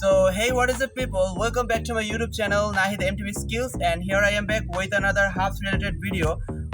So, hey, what is up, people? Welcome back to my YouTube channel, Nahid MTV Skills, and here I am back with another Hubs related video.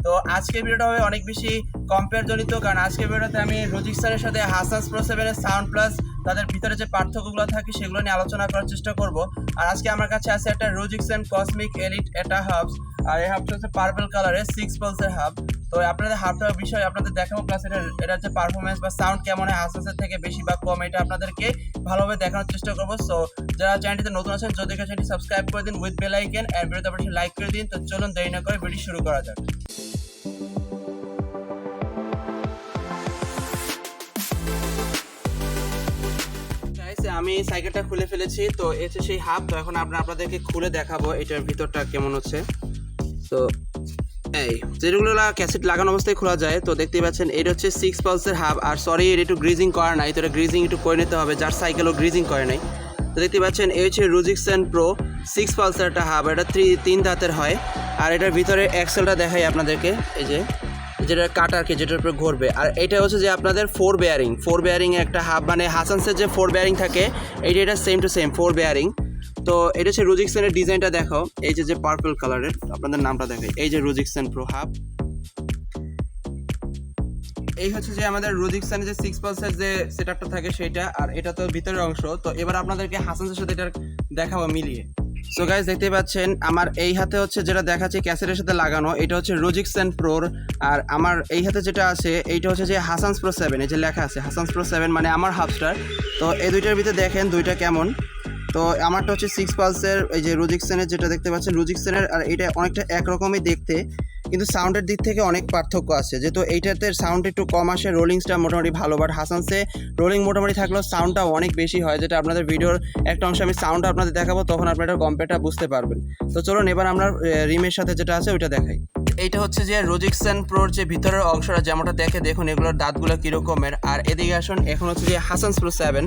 তো আজকের ভিডিওটা হবে অনেক বেশি compare জনিত কারণ আজকের ভিডিওতে আমি রোজিক স্যারের সাথে হাসাস প্রো সেভেনের সাউন্ড প্লাস তাদের ভিতরে যে পার্থক্যগুলো থাকে সেগুলো নিয়ে আলোচনা করার চেষ্টা করব আর আজকে আমার কাছে আছে একটা রোজিকসেন কসমিক এলিট এটা হাবস আর এই হাবটা হচ্ছে পার্পল কালারের সিক্স পালসের হাব তো আপনাদের হাবটার বিষয়ে আপনাদের দেখাবো প্লাস এটা এটার যে পারফরমেন্স বা সাউন্ড কেমন হয় হাসাসের থেকে বেশি বা কম, এটা আপনাদেরকে ভালোভাবে দেখানোর চেষ্টা করব। সো যারা চ্যানেলটিতে নতুন আছেন, যদি চ্যানেলটি সাবস্ক্রাইব করে দিন উইথ বেল আইকেন এন্ড ভিডিওতে অবশ্যই লাইক করে দিন। তো চলুন দেরি না করে ভিডিও শুরু করা যাক। আমি সাইকেলটা খুলে ফেলেছি, তো এসে সেই হাফ, তো এখন আমরা আপনাদেরকে খুলে দেখাবো, এটার ভিতরটা কেমন হচ্ছে। তো এই, যেগুলো ক্যাসেট লাগানো অবস্থায় খোলা যায়, তো দেখতেই পাচ্ছেন এটা হচ্ছে সিক্স পালসের হাব আর সরি এটা একটু গ্রিজিং করা নাই, তো এটা গ্রিজিং একটু করে নিতে হবে, যার সাইকেলও গ্রিজিং করে নাই। তো দেখতে পাচ্ছেন, এই হচ্ছে রুজিকসেন প্রো সিক্স পালসের একটা হাব এটা থ্রি তিন দাঁতের হয়, আর এটার ভিতরে এক্সেলটা দেখাই আপনাদেরকে, এই যে, যেটা কাটার কি যেটার উপরে ঘুরবে। আর এটা হচ্ছে যে আপনাদের ফোর বেয়ারিং ফোর বেয়ারিং একটা হাব মানে হাসানসের যে ফোর বেয়ারিং থাকে, এইটা, এটা same to same four bearing তো এটা হচ্ছে রুজিকসেনের ডিজাইনটা দেখো এই যে যে পার্পল কালারের আপনাদের নামটা দেখাই। এই যে রুজিকসেন প্রো হাব এই হচ্ছে যে আমাদের রুজিকসেনের যে সিক্স পালসের যে সেটআপটা থাকে সেটা আর এটা তো ভিতরের অংশ। তো এবার আপনাদেরকে হাসানসের সাথে এটা দেখাবো মিলিয়ে। সো গাইজ দেখতে পাচ্ছেন, আমার এই হাতে হচ্ছে যেটা দেখাচ্ছে ক্যাসেটের সাথে লাগানো, এটা হচ্ছে রোজিক্সেন প্রোর আর আমার এই হাতে যেটা আছে, এইটা হচ্ছে যে হাসানস প্রো সেভেন এই যে লেখা আছে হাসানস প্রো সেভেন মানে আমার হাফস্টার তো এই দুইটার ভিতরে দেখেন দুইটা কেমন। তো আমারটা হচ্ছে সিক্স পালসের এই যে রুজিকসেনের যেটা দেখতে পাচ্ছেন রুজিকসেনের আর এটা অনেকটা একরকমই দেখতে, কিন্তু সাউন্ডের দিক থেকে অনেক পার্থক্য আছে। যেহেতু এইটাতে সাউন্ড একটু কম আসে রোলিংসটা মোটামুটি ভালো বাট হাসানসে রোলিং মোটামুটি থাকলেও সাউন্ডটা অনেক বেশি হয়, যেটা আপনাদের ভিডিওর একটা অংশে আমি সাউন্ড আপনাদের দেখাবো, তখন আপনারা কম্পেয়ারটা বুঝতে পারবেন। তো চলুন এবার আমরা রিমের সাথে যেটা আছে ওইটা দেখাই। এইটা হচ্ছে যে রোজিকসেন প্রোর যে ভিতরের অংশটা, যেমনটা দেখে দেখুন, এগুলোর দাঁতগুলো কীরকমের। আর এদিকে আসুন, এখন হচ্ছে যে হাসানস প্রো সেভেন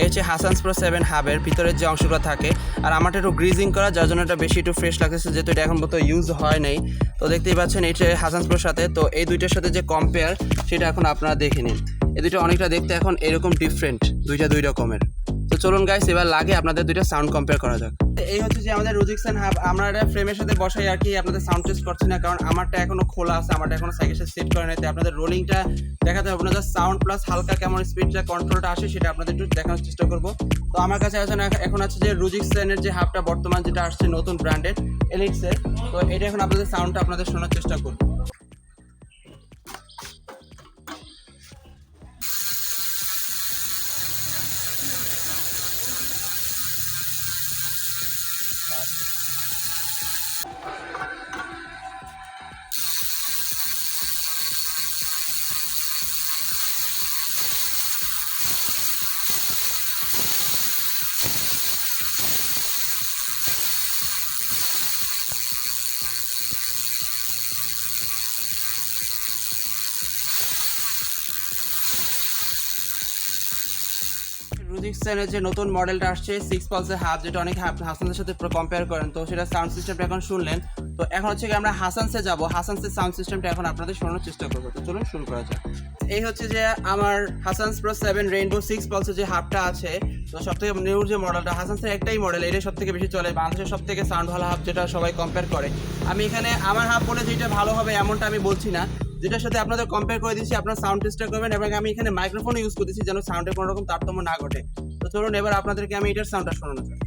এই হচ্ছে হাসানস প্রো সেভেন হাবের ভিতরের যে অংশগুলো থাকে। আর আমারটা একটু গ্রিজিং করা, যার জন্য এটা বেশি একটু ফ্রেশ লাগতেছে, যেহেতু এটা এখন মতো ইউজ হয় নাই। তো দেখতেই পাচ্ছেন এইটা হাসানস প্রোর সাথে, তো এই দুইটার সাথে যে কম্পেয়ার সেটা এখন আপনারা দেখে নিন। এই দুটো অনেকটা দেখতে এখন এরকম ডিফারেন্ট দুইটা দুই রকমের। তো চলুন গাইস এবার লাগে আপনাদের দুইটা সাউন্ড কম্পেয়ার করা যাক। এই হচ্ছে যে আমাদের রুজিকসন হাব আমরা এটা ফ্রেমের সাথে বসাই আর কি, আপনাদের সাউন্ড টেস্ট করছি না, কারণ আমারটা এখনও খোলা আছে, আমারটা এখনও সাইকেল সেট করে নাই, তাই আপনাদের রোলিংটা দেখাতে হবে। আপনাদের সাউন্ড প্লাস হালকা কেমন স্পিডটা কন্ট্রোলটা আসে, সেটা আপনাদের একটু দেখানোর চেষ্টা করব। তো আমার কাছে না- এখন আছে যে রুজিকসনের যে হাবটা বর্তমান, যেটা আসছে নতুন ব্র্যান্ডেড এলিক্সের তো এটা এখন আপনাদের সাউন্ডটা আপনাদের শোনার চেষ্টা করব। ます。রুজিক্সেনের যে নতুন মডেলটা আসছে সিক্স পালসের হাফ যেটা অনেক হাসানের সাথে কম্পেয়ার করেন, তো সেটা সাউন্ড সিস্টেমটা এখন শুনলেন। তো এখন হচ্ছে আমরা হাসানসে যাব। হাসানসের সাউন্ড সিস্টেমটা এখন আপনাদের শোনানোর চেষ্টা করব। তো চলুন শুরু করা যাক। এই হচ্ছে যে আমার Hasan's pro seven rainbow six পালসের যে হাফটা আছে, তো সব থেকে নিউ যে মডেলটা হাসানসের একটাই মডেল এটাই সব থেকে বেশি চলে। বাংলাদেশের সব থেকে সাউন্ড ভালো হাফ যেটা সবাই কম্পেয়ার করে। আমি এখানে আমার হাফ বলে যেটা ভালো হবে এমনটা আমি বলছি না। যেটার সাথে আপনাদের কম্পেয়ার করে দিচ্ছি আপনার সাউন্ড টেস্টটা করবেন এবং আমি এখানে মাইক্রোফোন ইউজ করতেছি যেন সাউন্ডের কোনো রকম তারতম্য না ঘটে। তো চলুন এবার আপনাদেরকে আমি এটার সাউন্ডটা শোনানো চাই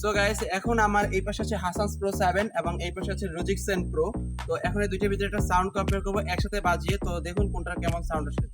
সো গাইস এখন আমার এই পাশে আছে হাসানস প্রো সেভেন এবং এই পাশে আছে রোজিকসেন প্রো তো এখন এই দুইটার ভিতরে একটা সাউন্ড কম্পেয়ার করব, একসাথে বাজিয়ে। তো দেখুন কোনটার কেমন সাউন্ড আসে।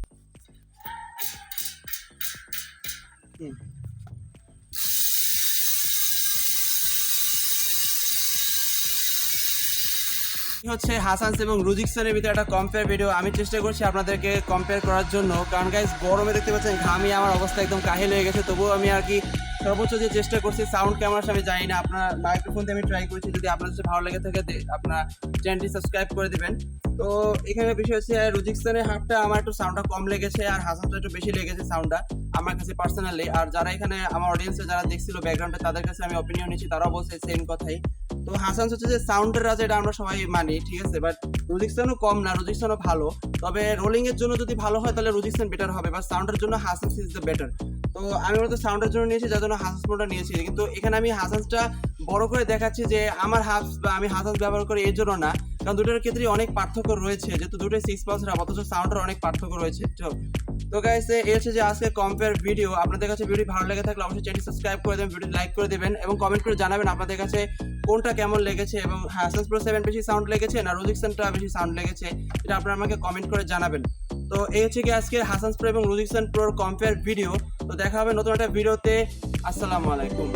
হচ্ছে হাসানস এবং রুজিকসনের ভিতরে একটা কম্পেয়ার ভিডিও আমি চেষ্টা করছি আপনাদেরকে কম্পেয়ার করার জন্য। কারণ গাইস গরমে দেখতে পাচ্ছেন ঘামিয়ে আমার অবস্থা একদম কাহিল হয়ে গেছে। তবুও আমি আর কি সর্বোচ্চ যে চেষ্টা করছি সাউন্ড কেমন আমি জানি না, আপনার মাইক্রোফোন দিয়ে আমি ট্রাই করেছি, যদি আপনার কাছে ভালো লেগে থাকে আপনার চ্যানেলটি সাবস্ক্রাইব করে দিবেন। তো এখানে বিষয় হচ্ছে রুজিকস্তানের হাটটা আমার একটু সাউন্ডটা কম লেগেছে, আর হাসানটা একটু বেশি লেগেছে সাউন্ডটা আমার কাছে পার্সোনালি আর যারা এখানে আমার অডিয়েন্সে যারা দেখছিল ব্যাকগ্রাউন্ডে তাদের কাছে আমি অপিনিয়ন নিচ্ছি, তারাও বলছে সেম কথাই। তো হাসান হচ্ছে যে সাউন্ডের রাজা, এটা আমরা সবাই মানি, ঠিক আছে? বাট রুজিকস্তানও কম না রুজিকস্তানও ভালো। তবে রোলিং এর জন্য যদি ভালো হয়, তাহলে রুজিকস্তান বেটার হবে বা সাউন্ডের জন্য হাসান ইজ দ্য বেটার তো আমি মূলত সাউন্ডের জন্য নিয়েছি, যার জন্য হাসাস মোডটা নিয়েছি। কিন্তু এখানে আমি হাসাসটা বড় করে দেখাচ্ছি যে আমার হাফস বা আমি হাসাস ব্যবহার করি এর জন্য না, কারণ দুটোর ক্ষেত্রে অনেক পার্থক্য রয়েছে। যেহেতু দুটোই সিক্স পালসের অথচ সাউন্ডের অনেক পার্থক্য রয়েছে। তো তো গাইস এই হচ্ছে যে আজকে কম্পেয়ার ভিডিও আপনাদের কাছে ভিডিও ভালো লেগে থাকলে অবশ্যই চ্যানেল সাবস্ক্রাইব করে দেবেন ভিডিও লাইক করে দেবেন এবং কমেন্ট করে জানাবেন আপনাদের কাছে কোনটা কেমন লেগেছে এবং হাসাস প্রো সেভেন বেশি সাউন্ড লেগেছে না রোজিকসনটা বেশি সাউন্ড লেগেছে এটা আপনারা আমাকে কমেন্ট করে জানাবেন। তো, এই হচ্ছে কি আজকে হাসান প্রো এবং রোজিকসন প্রোর কম্পেয়ার ভিডিও তো দেখা হবে নতুন একটা ভিডিওতে। আসসালামু আলাইকুম।